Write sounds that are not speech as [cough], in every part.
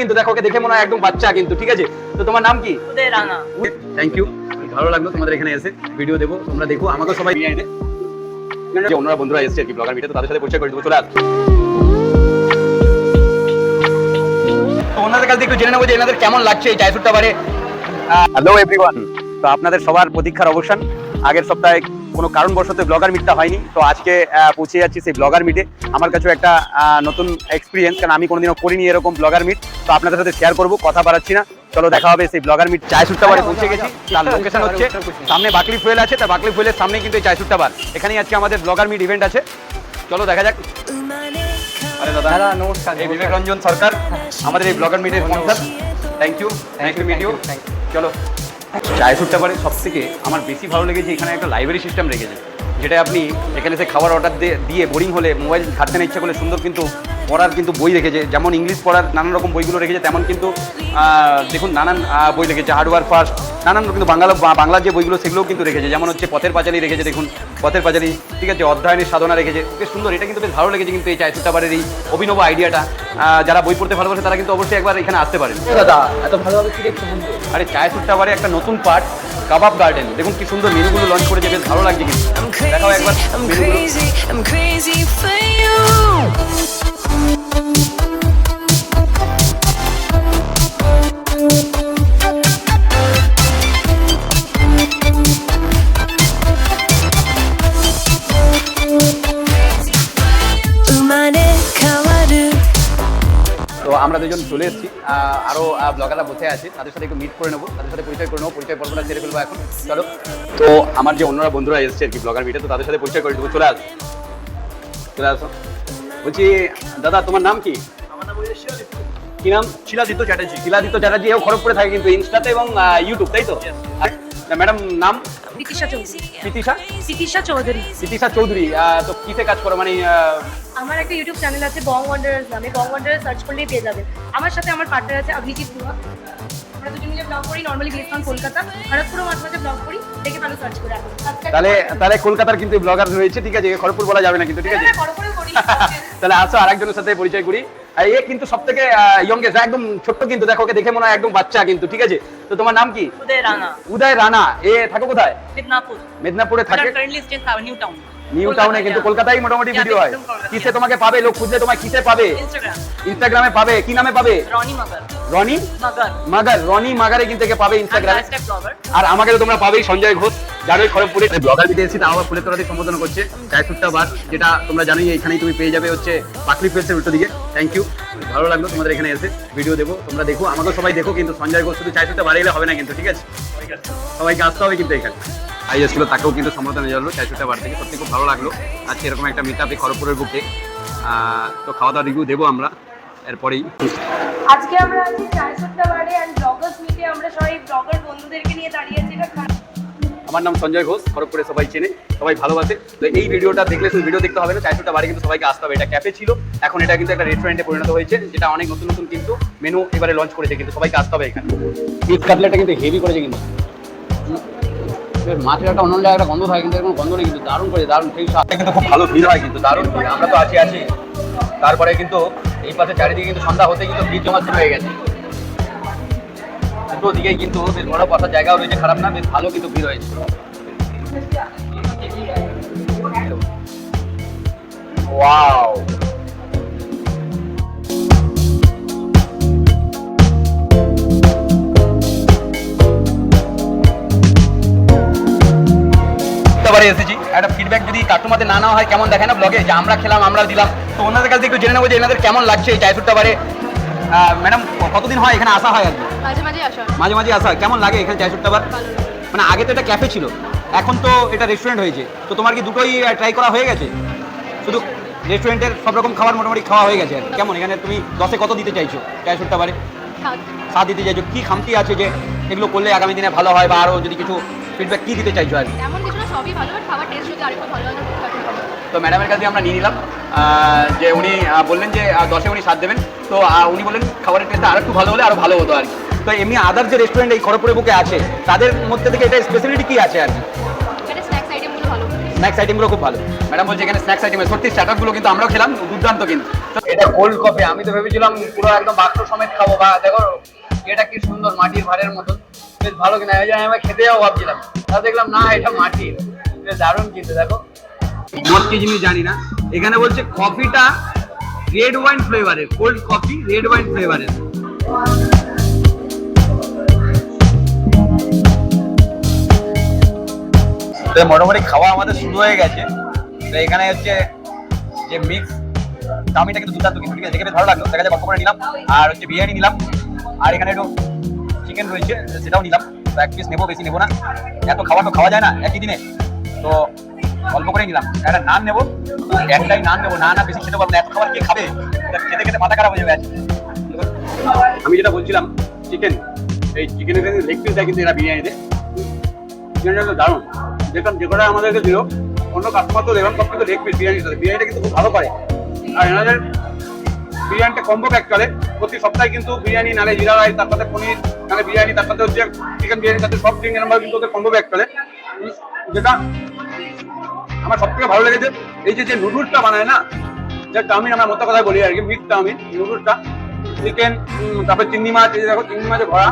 কিন্তু দেখো ওকে দেখে মনে হয় একদম বাচ্চা কিন্তু ঠিক আছে? তো তোমার নাম কি? উদয় রানা থ্যাংক ইউ ভালো লাগল তোমাদের এখানে এসে। ভিডিও দেবো তোমরা দেখো আমাকে সবাই নিয়ে আইনে যে অন্যরা বন্ধুরা এসছে আর কি ব্লগার মিটে তো তাদের সাথে পরিচয় করে দেবো চলে আস। ওনাদের কাছ থেকে একটু জেনে নেব যে এনাদের কেমন লাগছে এই চায় বারে হ্যালো এভরিওয়ান তো আপনাদের সবার প্রতীক্ষার অবসান। আগের সপ্তাহে কোনো কারণবশত ব্লগার মিটটা হয়নি। তো আজকে পৌঁছে যাচ্ছি সেই ব্লগার মিটে আমার কাছেও একটা নতুন এক্সপিরিয়েন্স কারণ আমি কোনোদিনও করিনি এরকম ব্লগার মিট তো আপনাদের সাথে শেয়ার করব কথা বাড়াচ্ছি না। চলো দেখা হবে সেই ব্লগার মিট চায় সুট্টা বারে পৌঁছে গেছি। তার লোকেশন হচ্ছে সামনে বাকলি ফুয়েল আছে তা বাকলি ফুয়েলের সামনে কিন্তু এই চায় সুট্টা বার। এখানেই আজকে আমাদের ব্লগার মিট ইভেন্ট আছে। চলো দেখা যাক। আরে দাদা দাদা নমস্কার এই বিবেক রঞ্জন সরকার আমাদের এই blogger মিটের sponsor thank you thank you meet you চলো। চায় সুট্টা পারে সব থেকে আমার বেশি ভালো লেগেছে এখানে একটা লাইব্রেরি সিস্টেম রেখেছে। যেটা আপনি এখানে এসে খাবার অর্ডার দিয়ে বোরিং হলে মোবাইল ঘাটতে ইচ্ছা করলে সুন্দর কিন্তু পড়ার কিন্তু বই রেখেছে যেমন ইংলিশ পড়ার নানান রকম বইগুলো রেখেছে তেমন কিন্তু দেখুন নানান বই রেখেছে হার্ডওয়ার ফার্স্ট নানান কিন্তু বাংলা বাংলার যে বইগুলো সেগুলোও কিন্তু রেখেছে যেমন হচ্ছে পথের পাঁচালি রেখেছে দেখুন পথের পাঁচালি ঠিক আছে অধ্যয়নের সাধনা রেখেছে বেশ সুন্দর এটা কিন্তু বেশ ভালো লেগেছে কিন্তু এই চায় সুট্টাবারের এই অভিনব আইডিয়াটা যারা বই পড়তে ভালোবাসে তারা কিন্তু অবশ্যই একবার এখানে আসতে পারেন। দাদা এত ভালোভাবে কি আরে চায় সুট্টাবারে একটা নতুন পার্ট কাবাব গার্ডেন দেখুন কি সুন্দর মেনুগুলো লঞ্চ করেছে বেশ ভালো লাগছে কিন্তু। দেখাও একবার আমরা দুজন চলে এসেছি। আরও ব্লগাররা বসে আছে তাদের সাথে একটু মিট করে নেব তাদের সাথে পরিচয় করে নেব পরিচয় পর্বটা সেরে ফেলব এখন। চলো। তো আমার যে অন্যরা বন্ধুরা এসেছে আর কি ব্লগার মিটে তো তাদের সাথে পরিচয় করে দেবো। চলে আস। চলে আসো। বলছি দাদা তোমার নাম কি? কি নাম? শিলাদিত্য চ্যাটার্জি। শিলাদিত্য চ্যাটার্জি এও খড়গপুরে থাকে কিন্তু ইনস্টাতে এবং ইউটিউব তাই তো? ম্যাডাম নাম? প্রীতিশা চৌধুরী। প্রীতিশা প্রীতিশা চৌধুরী। প্রীতিশা চৌধুরী আহ, তো কিসে কাজ করো? মানে আমার একটা ইউটিউব চ্যানেল আছে বং ওয়ান্ডারার্স নামে। বং ওয়ান্ডারার্স সার্চ করলেই পেয়ে যাবে। আমার সাথে আমার পার্টনার আছে অভিজিৎ গুহা আমরা দুজন মিলে ব্লগ করি নর্মালি বেসড অন কলকাতা। খড়গপুরও মাঝে মাঝে ব্লগ করি দেখে ভালো সার্চ করে তাহলে তাহলে কলকাতার কিন্তু ব্লগার রয়েছে ঠিক আছে? খড়গপুর বলা যাবে না কিন্তু ঠিক আছে? করি। [laughs] তাহলে আসো আরেকজনের সাথে পরিচয় করি। এ কিন্তু সব থেকে ইয়ংগেস্ট একদম ছোট্ট কিন্তু। দেখো ওকে দেখে মনে হয় একদম বাচ্চা কিন্তু ঠিক আছে? তো তোমার নাম কি? উদয় রানা। উদয় রানা। এ থাকো কোথায়? মেদিনীপুর। মেদিনীপুরে থাকে? নিউ টাউন নিউ টাউনে কিন্তু কলকাতায়। মোটামুটি ভিডিও হয়। কিসে তোমাকে পাবে? লোক খুঁজলে তোমায় কিসে পাবে? ইনস্টাগ্রামে পাবে? কি নামে পাবে? রনি মাগার রনি? মাগার। মাগার রনি মাগারে কিন্তু একে পাবে ইনস্টাগ্রামে আর আমাকে তো তোমরা পাবেই সঞ্জয় ঘোষ ওই খড়গপুরে ব্লগার দিতে এসেছি তাও আবার ফুলের তোরাতে সম্বোধনা করছে। চারশুটটা বার যেটা তোমরা জানোই এখানেই তুমি পেয়ে যাবে হচ্ছে পাকলি ফেলসের উল্টো দিকে। থ্যাংক ইউ ভালো লাগল তোমাদের এখানে এসে। ভিডিও দেবো তোমরা দেখো আমাকে সবাই দেখো কিন্তু সঞ্জয় ঘোষ শুধু চারশুটটা বার এলে হবে না কিন্তু ঠিক আছে? সবাইকে আসতে হবে কিন্তু এখানে। আই এসেছিল তাকেও কিন্তু সম্বোধনা জানালো চারশুটটা বার থেকে। সত্যি খুব ভালো লাগল। আজকে এরকম একটা মিট আপে খড়গপুরের বুকে আহ, তো খাওয়া দাওয়া রিভিউ দেবো আমরা। এরপরেই আজকে আমরা আছি চারশোটা বারে অ্যান্ড ব্লগার্স মিটে আমরা সবাই ব্লগার বন্ধুদেরকে নিয়ে দাঁড়িয়ে আছি। আমার নাম সঞ্জয় ঘোষ খড়গপুরে সবাই চেনে সবাই ভালোবাসে। তো এই ভিডিওটা দেখলে শুধু ভিডিও দেখতে হবে না চারশোটা বাড়ি কিন্তু সবাইকে আসতে হবে। এটা ক্যাফে ছিল এখন এটা কিন্তু একটা রেস্টুরেন্টে পরিণত হয়েছে যেটা অনেক নতুন নতুন কিন্তু মেনু এবারে লঞ্চ করেছে কিন্তু সবাইকে আসতে হবে এখানে। পিস কাটলেটটা কিন্তু হেভি করেছে কিন্তু। মাছের একটা অন্য জায়গায় একটা গন্ধ থাকে কিন্তু এরকম গন্ধ নেই কিন্তু দারুণ করে দারুণ সেই সাথে কিন্তু খুব ভালো ভিড় হয় কিন্তু দারুণ আমরা তো আছি আছি। তারপরে কিন্তু এই পাশে চারিদিকে কিন্তু সন্ধ্যা হতে কিন্তু ভিড় জমা হয়ে গেছে। দুটো দিকেই কিন্তু বেশ বড় বসার জায়গাও রয়েছে, খারাপ না, বেশ ভালো কিন্তু ভিড় হয়েছে। ওয়াও! এসেছি, একটা ফিডব্যাক যদি কাস্টমারদের না নেওয়া হয় কেমন দেখে না ব্লগে যে আমরা খেলাম আমরা দিলাম। তো ওনাদের কাছ থেকে একটু জেনে নেব যে এনাদের কেমন লাগছে এই চায়সুরটা বারে। ম্যাডাম কতদিন হয় এখানে আসা হয় আর কি? মাঝে মাঝে আসা হয়। মাঝে মাঝে আসা হয়। কেমন লাগে এখানে চায়সুরটা বার? মানে আগে তো এটা ক্যাফে ছিল এখন তো এটা রেস্টুরেন্ট হয়েছে। তো তোমার কি দুটোই ট্রাই করা হয়ে গেছে? শুধু রেস্টুরেন্টের সব রকম খাবার মোটামুটি খাওয়া হয়ে গেছে আর কেমন? এখানে তুমি দশে কত দিতে চাইছো চায়সুরটা বারে। সাত। দিতে চাইছো। কী খামতি আছে যে এগুলো করলে আগামী দিনে ভালো হয় বা আরও যদি কিছু ফিডব্যাক কি দিতে চাইছো আর কি? এমন কিছু না সবই ভালো বাট খাবার টেস্ট যদি আরেকটু ভালো হয় তো ঠিকঠাক হবে। তো ম্যাডামের কাছে আমরা নিয়ে নিলাম। যে উনি বললেন যে দশে উনি সাত দেবেন। তো উনি বললেন খাবারের টেস্টটা আরেকটু ভালো হলে আরও ভালো হতো আর কি। তো এমনি আদার যে রেস্টুরেন্ট এই খড়গপুরে বুকে আছে তাদের মধ্যে থেকে এটা স্পেশালিটি কি আছে আর কি? স্ন্যাক্স আইটেমগুলো খুব ভালো। ম্যাডাম বলছে এখানে স্ন্যাক্স আইটেম সত্যি স্টার্টারগুলো কিন্তু আমরাও খেলাম দুর্দান্ত কিন্তু। এটা কোল্ড কফি আমি তো ভেবেছিলাম পুরো একদম বাক্স সমেত খাব বা দেখো এটা কি সুন্দর মাটির ভারের মতন বেশ ভালো কিনা, এই জন্য আমি খেতে যাব ভাবছিলাম। তা দেখলাম, না, এটা মাটির বেশ দারুণ কিন্তু, দেখো। মোট কি জিনিস জানি না। এখানে বলছে কফিটা রেড ওয়াইন ফ্লেভারের কোল্ড কফি রেড ওয়াইন ফ্লেভারের তো মোটামুটি খাওয়া আমাদের শুরু হয়ে গেছে। তো এখানে হচ্ছে যে মিক্স চাউমিনটা কিন্তু দুর্দান্ত কিন্তু দেখে ভালো লাগল। দেখা যায় গল্প করে নিলাম। আর হচ্ছে বিরিয়ানি নিলাম। আর এখানে একটু চিকেন রয়েছে, সেটাও নিলাম। তো এক পিস নেব, বেশি নেব না। এত খাবার তো খাওয়া যায় না, একই দিনে। তো অল্প করে নিলাম। একটা নান নেব, একটাই নান নেব। না না, বেশি খেতে পারব না। এত খাবার কে খাবে? খেতে খেতে মাথা খারাপ হয়ে যাবে আমি যেটা বলছিলাম চিকেন এই চিকেনের লেগ পিস দেয় কিন্তু এরা বিরিয়ানিতে বিরিয়ানিটা তো দারুণ। যেখানে যে কটা আমাদেরকে দিল, অন্য কাস্টমার তো দেবেন সব কিন্তু লেগ পিস বিরিয়ানির সাথে। বিরিয়ানিটা কিন্তু খুব ভালো করে। আর এনাদের বিরিয়ানিটা কম্বো প্যাক করে। প্রতি সপ্তাহে কিন্তু বিরিয়ানি, নালে জিরা রাইস, তার সাথে পনির, নালে বিরিয়ানি, তার সাথে হচ্ছে চিকেন বিরিয়ানি, তাতে সব চিকেন আমরা কিন্তু ওদের কম্বো প্যাক করে যেটা আমার সব থেকে ভালো লেগেছে, এই যে যে নুডলসটা বানায় না, যে চাউমিন আমরা মতো কথা বলি আর কি মিক্স চাউমিন, নুডলসটা চিকেন তারপর চিংড়ি মাছ, এই দেখো, চিংড়ি মাছে ভরা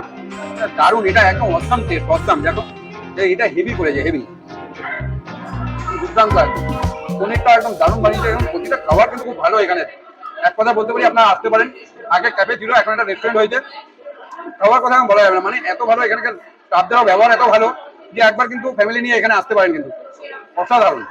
দারুণ, এটা একদম অসাম টেস্ট অসাম দেখো এটা হেভি করেছে হেভি দুর্দান্ত একদম পনিরটা একদম দারুণ বানিয়েছে, এবং প্রতিটা খাবার কিন্তু খুব ভালো এখানে। এক কথা বলতে পারি, আপনারা আসতে পারেন। আগে ক্যাফে ছিল, এখন একটা রেস্টুরেন্ট হয়েছে। সবার কথা বলা যাবে না মানে এত ভালো এখানকার স্টাফদেরও ব্যবহার এত ভালো যে একবার কিন্তু ফ্যামিলি নিয়ে এখানে আসতে পারেন কিন্তু। অসাধারণ।